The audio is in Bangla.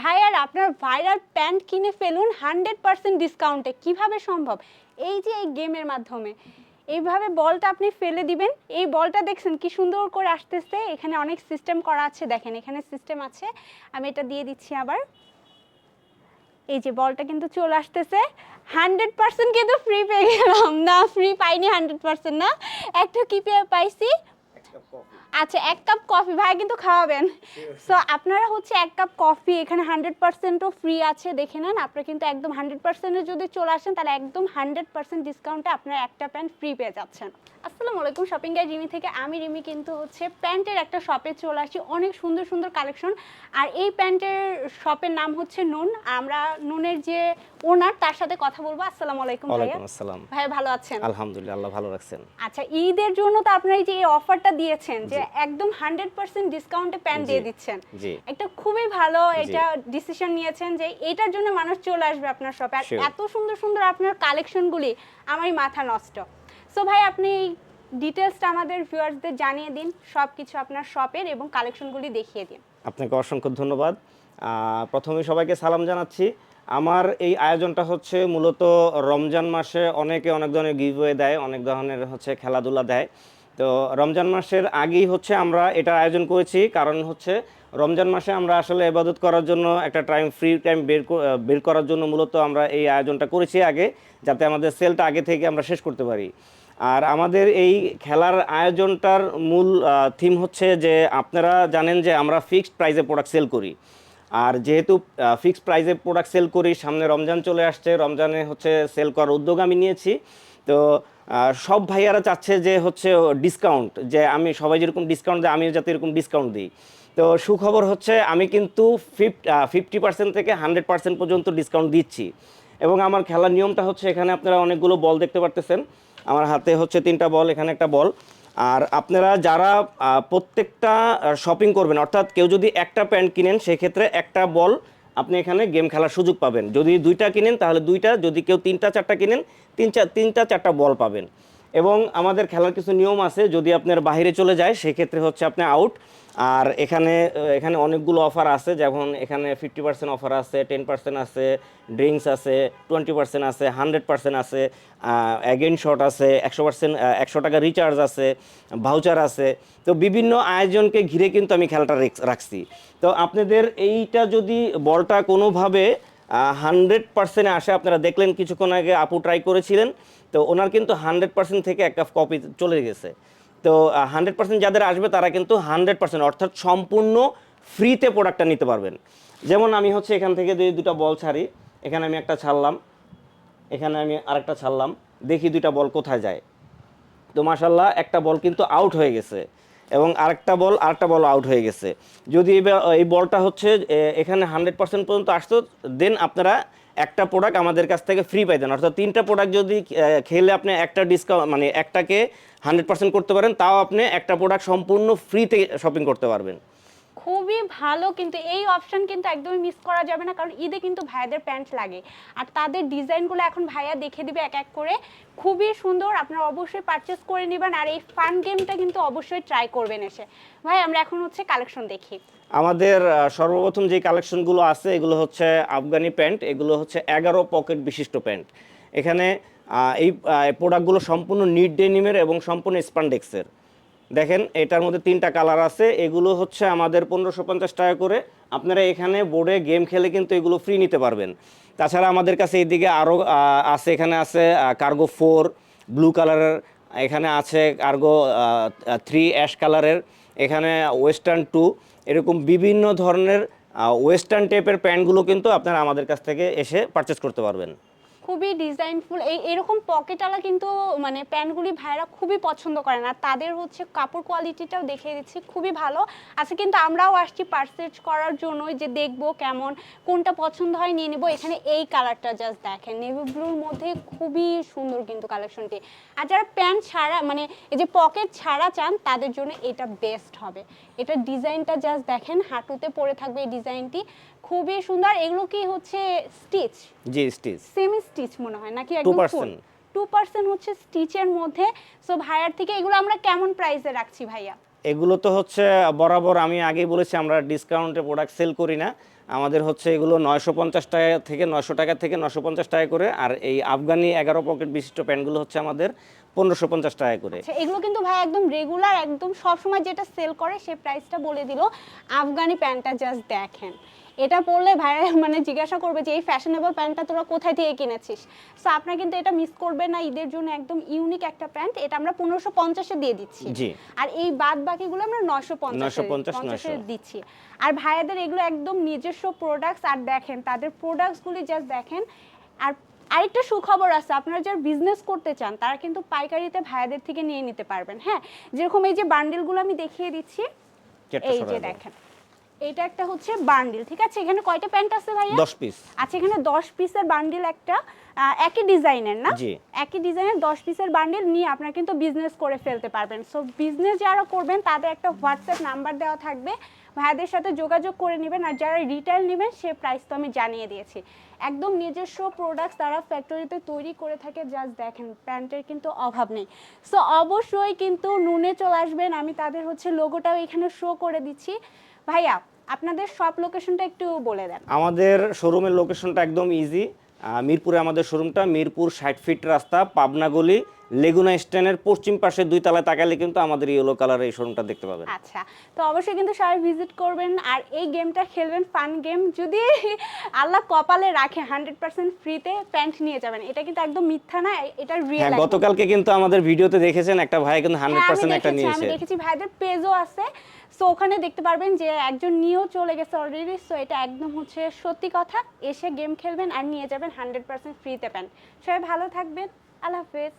ভাইয়ার আপনার ভাইরাল প্যান্ট কিনে ফেলুন হান্ড্রেড পার্সেন্ট ডিসকাউন্টে কীভাবে সম্ভব? এই যে এই গেমের মাধ্যমে। এইভাবে বলটা আপনি ফেলে দিবেন। এই বলটা দেখছেন কি সুন্দর করে আসতেছে। এখানে অনেক সিস্টেম করা আছে, দেখেন। এখানে সিস্টেম আছে। আমি এটা দিয়ে দিচ্ছি আবার। এই যে বলটা কিন্তু চলে আসতেছে। হান্ড্রেড পার্সেন্ট কিন্তু ফ্রি পেয়ে গেলাম। না ফ্রি পাইনি হান্ড্রেড পার্সেন্ট না। একটা কি পেয়ে পাইছি? আচ্ছা এক কাপ কফি ভাই কিন্তু খাওয়াবেন। সো আপনারা হচ্ছে এক কাপ কফি এখানে হান্ড্রেড পার্সেন্টও ফ্রি আছে দেখে নেন। আপনারা কিন্তু একদম হান্ড্রেড পার্সেন্টে যদি চলে আসেন তাহলে একদম হান্ড্রেড পার্সেন্ট ডিসকাউন্টে আপনারা একটা প্যান্ট ফ্রি পেয়ে যাচ্ছেন। আসসালামু আলাইকুম শপিং গাইড রিমি থেকে। আমি রিমি কিন্তু হচ্ছে প্যান্টের একটা শপে চলে আসি অনেক সুন্দর সুন্দর কালেকশন আর এই প্যান্টের শপের নাম হচ্ছে নুন। আমরা নুনের যে ওনার তার সাথে কথা বলব। আসসালামু আলাইকুম ভাইয়া। ওয়ালাইকুম আসসালাম। ভাই ভালো আছেন? আলহামদুলিল্লাহ আল্লাহ ভালো রাখছেন। আচ্ছা ঈদের জন্য তো আপনারা এই যে এই অফারটা দিয়েছেন যে একদম হান্ড্রেড পার্সেন্ট ডিসকাউন্টে প্যান্ট দিয়ে দিচ্ছেন। একটা খুবই ভালো এটা ডিসিশন নিয়েছেন যে এটার জন্য মানুষ চলে আসবে আপনার শপে আর এত সুন্দর সুন্দর আপনার কালেকশনগুলি আমারই মাথা নষ্ট। সো ভাই আপনি ডিটেলসটা আমাদের ভিউয়ার্সদের জানিয়ে দিন সব কিছু আপনার শপের এবং কালেকশনগুলি দেখিয়ে দিন। আপনাকে অসংখ্য ধন্যবাদ। প্রথমে সবাইকে সালাম জানাচ্ছি। আমার এই আয়োজনটা হচ্ছে মূলত রমজান মাসে অনেকে অনেক ধরনের গিভওয়ে দেয় অনেক ধরনের হচ্ছে খেলাধুলা দেয়। তো রমজান মাসের আগেই হচ্ছে আমরা এটা আয়োজন করেছি। কারণ হচ্ছে রমজান মাসে আমরা আসলে ইবাদত করার জন্য একটা টাইম ফ্রি টাইম বের বের করার জন্য মূলত আমরা এই আয়োজনটা করেছি আগে, যাতে আমাদের সেলটা আগে থেকে আমরা শেষ করতে পারি। আর আমাদের এই খেলার আয়োজনটার মূল থিম হচ্ছে যে আপনারা জানেন যে আমরা ফিক্সড প্রাইসে প্রোডাক্ট সেল করি। আর যেহেতু ফিক্সড প্রাইসে প্রোডাক্ট সেল করি, সামনে রমজান চলে আসছে, রমজানে হচ্ছে সেল করার উদ্যোগ আমি নিয়েছি। তো সব ভাইয়ারা চাচ্ছে যে হচ্ছে ডিসকাউন্ট যে আমি সবাই যেরকম ডিসকাউন্ট দেয়, আমিও যাতে এরকম ডিসকাউন্ট দিই। তো সুখবর হচ্ছে আমি কিন্তু ফিফটি পার্সেন্ট থেকে হান্ড্রেড পার্সেন্ট পর্যন্ত ডিসকাউন্ট দিচ্ছি। এবং আমার খেলার নিয়মটা হচ্ছে এখানে আপনারা অনেকগুলো বল দেখতে পারতেছেন। আমার হাতে হচ্ছে তিনটা বল, এখানে একটা বল। আর আপনারা যারা প্রত্যেকটা শপিং করবেন, অর্থাৎ কেউ যদি একটা প্যান্ট কিনেন, সেক্ষেত্রে একটা বল আপনি এখানে গেম খেলার সুযোগ পাবেন। যদি দুইটা কিনেন, তাহলে দুইটা, যদি কেউ তিনটা, চারটা কিনেন, তিন চার তিনটা, চারটা বল পাবেন। এবং আমাদের খেলার কিছু নিয়ম আছে, যদি আপনার বাইরে চলে যায়, সেক্ষেত্রে হচ্ছে আপনি আউট আর এখানে এখানে অনেকগুলো অফার আছে, যেমন এখানে ফিফটি পার্সেন্ট অফার আছে টেন পার্সেন্ট আছে ড্রিঙ্কস আছে টোয়েন্টি পার্সেন্ট আছে হান্ড্রেড পার্সেন্ট আছে অ্যাগেন শট আছে, একশো পার্সেন্ট একশো টাকা রিচার্জ আছে ভাউচার আছে। তো বিভিন্ন আয়োজনকে ঘিরে কিন্তু আমি খেলাটা রেখ- রাখছি। তো আপনাদের এইটা যদি বলটা কোনোভাবে হান্ড্রেড পার্সেন্টে আসে, আপনারা দেখলেন কিছুক্ষণ আগে আপু ট্রাই করেছিলেন, তো ওনার কিন্তু হান্ড্রেড পার্সেন্ট থেকে একটা কপি চলে গেছে। তো হান্ড্রেড পার্সেন্ট যাদের আসবে, তারা কিন্তু হান্ড্রেড পার্সেন্ট, অর্থাৎ সম্পূর্ণ ফ্রিতে প্রোডাক্টটা নিতে পারবেন। যেমন আমি হচ্ছে এখান থেকে যদি দুটা বল ছাড়ি, এখানে আমি একটা ছাড়লাম, এখানে আমি আরেকটা ছাড়লাম, দেখি দুইটা বল কোথায় যায়। তো মাশাল্লাহ একটা বল কিন্তু আউট হয়ে গেছে। এবং আরেকটা বল আরেকটা বল আউট হয়ে গেছে। যদি এই বলটা হচ্ছে এখানে হান্ড্রেড পার্সেন্ট পর্যন্ত আসতো দেন আপনারা একটা প্রোডাক্ট আমাদের কাছ থেকে ফ্রি পাইতেন। অর্থাৎ তিনটা প্রোডাক্ট যদি খেলে আপনি একটা ডিসকাউন্ট মানে একটাকে হান্ড্রেড পার্সেন্ট করতে পারেন, তাও আপনি একটা প্রোডাক্ট সম্পূর্ণ ফ্রিতে শপিং করতে পারবেন। খুবই ভালো, কিন্তু এই অপশন কিন্তু একদমই মিস করা যাবে না, কারণ ঈদে কিন্তু ভাইয়াদের প্যান্ট লাগে। আর তাদের ডিজাইনগুলো এখন ভাইয়া দেখে দিবে এক এক করে। খুবই সুন্দর, আপনারা অবশ্যই পারচেস করে নেবেন, আর এই ফান গেমটা কিন্তু অবশ্যই ট্রাই করবেন এসে। ভাই, আমরা এখন হচ্ছে কালেকশন দেখি। আমাদের সর্বপ্রথম যে কালেকশনগুলো আছে, এগুলো হচ্ছে আফগানি প্যান্ট এগুলো হচ্ছে এগারো পকেট বিশিষ্ট প্যান্ট এখানে এই প্রোডাক্টগুলো সম্পূর্ণ নিট ডেনিমের এবং সম্পূর্ণ স্পান্ডেক্সের দেখেন, এটার মধ্যে তিনটা কালার আছে। এগুলো হচ্ছে আমাদের পনেরোশো পঞ্চাশ টাকা করে। আপনারা এখানে বোর্ডে গেম খেলে কিন্তু এগুলো ফ্রি নিতে পারবেন। তাছাড়া আমাদের কাছে এইদিকে আরও আছে, এখানে আছে কার্গো ফোর ব্লু কালারের এখানে আছে কার্গো থ্রি অ্যাশ কালারের এখানে ওয়েস্টার্ন টু এরকম বিভিন্ন ধরনের ওয়েস্টার্ন টাইপের প্যান্টগুলো কিন্তু আপনারা আমাদের কাছ থেকে এসে পারচেস করতে পারবেন। খুবই ডিজাইনফুল। এই এরকম পকেটওয়ালা কিন্তু মানে প্যান্টগুলি ভাইরা খুবই পছন্দ করে না তাদের হচ্ছে কাপড় কোয়ালিটিটাও দেখিয়ে দিচ্ছি খুবই ভালো। আচ্ছা কিন্তু আমরাও আসছি পারচেজ করার জন্যই যে দেখব কেমন কোনটা পছন্দ হয় নিয়ে নেব। এখানে এই কালারটা জাস্ট দেখেন নেভি ব্লুর মধ্যে খুবই সুন্দর কিন্তু কালেকশনটি আর যারা প্যান্ট ছাড়া মানে এই যে পকেট ছাড়া চান তাদের জন্য এটা বেস্ট হবে। এটা ডিজাইনটা জাস্ট দেখেন হাঁটুতে পরে থাকবে এই ডিজাইনটি। খুবই সুন্দর। এগুলো কি হচ্ছে stitch G stitch semi stitch মনে হয় নাকি একদম 2% টু পার্সেন্ট হচ্ছে স্টিচের মধ্যে। সো ভাইয়ার থেকে এগুলো আমরা কেমন প্রাইসে রাখছি ভাইয়া? এগুলো তো হচ্ছে বরাবর আমি আগেই বলেছি আমরা ডিসকাউন্টে প্রোডাক্ট সেল করি না। আমাদের হচ্ছে এগুলো নয়শো পঞ্চাশ টাকা থেকে নয়শো টাকা থেকে নশো পঞ্চাশ টাকা করে আর এই আফগানি এগারো পকেট বিশিষ্ট প্যান্টগুলো হচ্ছে আমাদের পনেরোশো পঞ্চাশ টাকা করে। আচ্ছা এগুলো কিন্তু ভাই একদম রেগুলার একদম সবসময় যেটা সেল করে সে প্রাইসটা বলে দিল। আফগানি প্যান্টটা জাস্ট দেখেন। এটা পরলে ভাই মানে জিজ্ঞাসা করবে যে এই ফ্যাশনেবল প্যান্টটা তোরা কোথায় থেকে কিনেছিস? সো আপনারা কিন্তু এটা মিস করবে না। ঈদের জন্য একদম ইউনিক একটা প্যান্ট। এটা আমরা পনেরোশো পঞ্চাশে দিয়ে দিচ্ছি। জি। আর এই বাদ বাকিগুলো আমরা নশো 950, পঞ্চাশ 900 দিচ্ছি। আর ভাইয়াদের এগুলো একদম নিজস্ব প্রোডাক্টস আর দেখেন তাদের প্রোডাক্টসগুলি জাস্ট দেখেন। আর আরেকটা সুখবর আছে আপনারা যারা বিজনেস করতে চান তারা কিন্তু পাইকারিতে ভাইয়াদের থেকে নিয়ে নিতে পারবেন। হ্যাঁ? যেরকম এই যে বান্ডিলগুলো আমি দেখিয়ে দিচ্ছি এই যে দেখেন। এটা একটা হচ্ছে বান্ডিল ঠিক আছে? এখানে কয়টা প্যান্ট আছে ভাইয়া? দশ পিস। আচ্ছা এখানে দশ পিসের বান্ডিল একটা একই ডিজাইনের না। একই ডিজাইনের দশ পিসের বান্ডিল নিয়ে আপনারা কিন্তু বিজনেস করে ফেলতে পারবেন। সো বিজনেস যারা করবেন তাদের একটা হোয়াটসঅ্যাপ নাম্বার দেওয়া থাকবে। ভাইয়াদের সাথে যোগাযোগ করে নেবেন আর যারা রিটেল নেবেন সে প্রাইস তো আমি জানিয়ে দিয়েছি। একদম নিজস্ব প্রোডাক্টস তারা ফ্যাক্টরিতে তৈরি করে থাকে জাস্ট দেখেন প্যান্টের কিন্তু অভাব নেই। সো অবশ্যই কিন্তু নুনে চলে আসবেন। আমি তাদের হচ্ছে লোগোটাও এখানে শো করে দিচ্ছি। ভাইয়া আপনাদের সব লোকেশনটা একটু বলে দেন। আমাদের শোরুমের লোকেশনটা একদম ইজি মিরপুরে আমাদের শোরুমটা মিরপুর ষাট ফিট রাস্তা, পাবনা গলি লেগুনা স্ট্যান্ডের পশ্চিম পাশে দুই তলায় তাকালে কিন্তু আমাদের ইয়েলো কালারের এই শোরুমটা দেখতে পাবেন। আচ্ছা তো অবশ্যই কিন্তু সবাই ভিজিট করবেন আর এই গেমটা খেলবেন ফান গেম যদি আল্লাহ কপালে রাখে হান্ড্রেড পার্সেন্ট ফ্রিতে প্যান্ট নিয়ে যাবেন এটা কিন্তু একদম মিথ্যা না এটা হ্যাঁ রিয়েল গতকালকে কিন্তু আমাদের ভিডিওতে দেখেছেন একটা ভাই কিন্তু হান্ড্রেড হ্যাঁ পার্সেন্ট একটা দেখেছি আমি দেখেছি ভাইদের পেজও আছে। সো ওখানে দেখতে পারবেন যে একজন নিয়েও চলে গেছে অলরেডি সো এটা একদম হচ্ছে সত্যি কথা। এসে গেম খেলবেন আর নিয়ে যাবেন হান্ড্রেড পার্সেন্ট ফ্রিতে প্যান্ট সবাই ভালো থাকবেন আল্লাহ হাফেজ।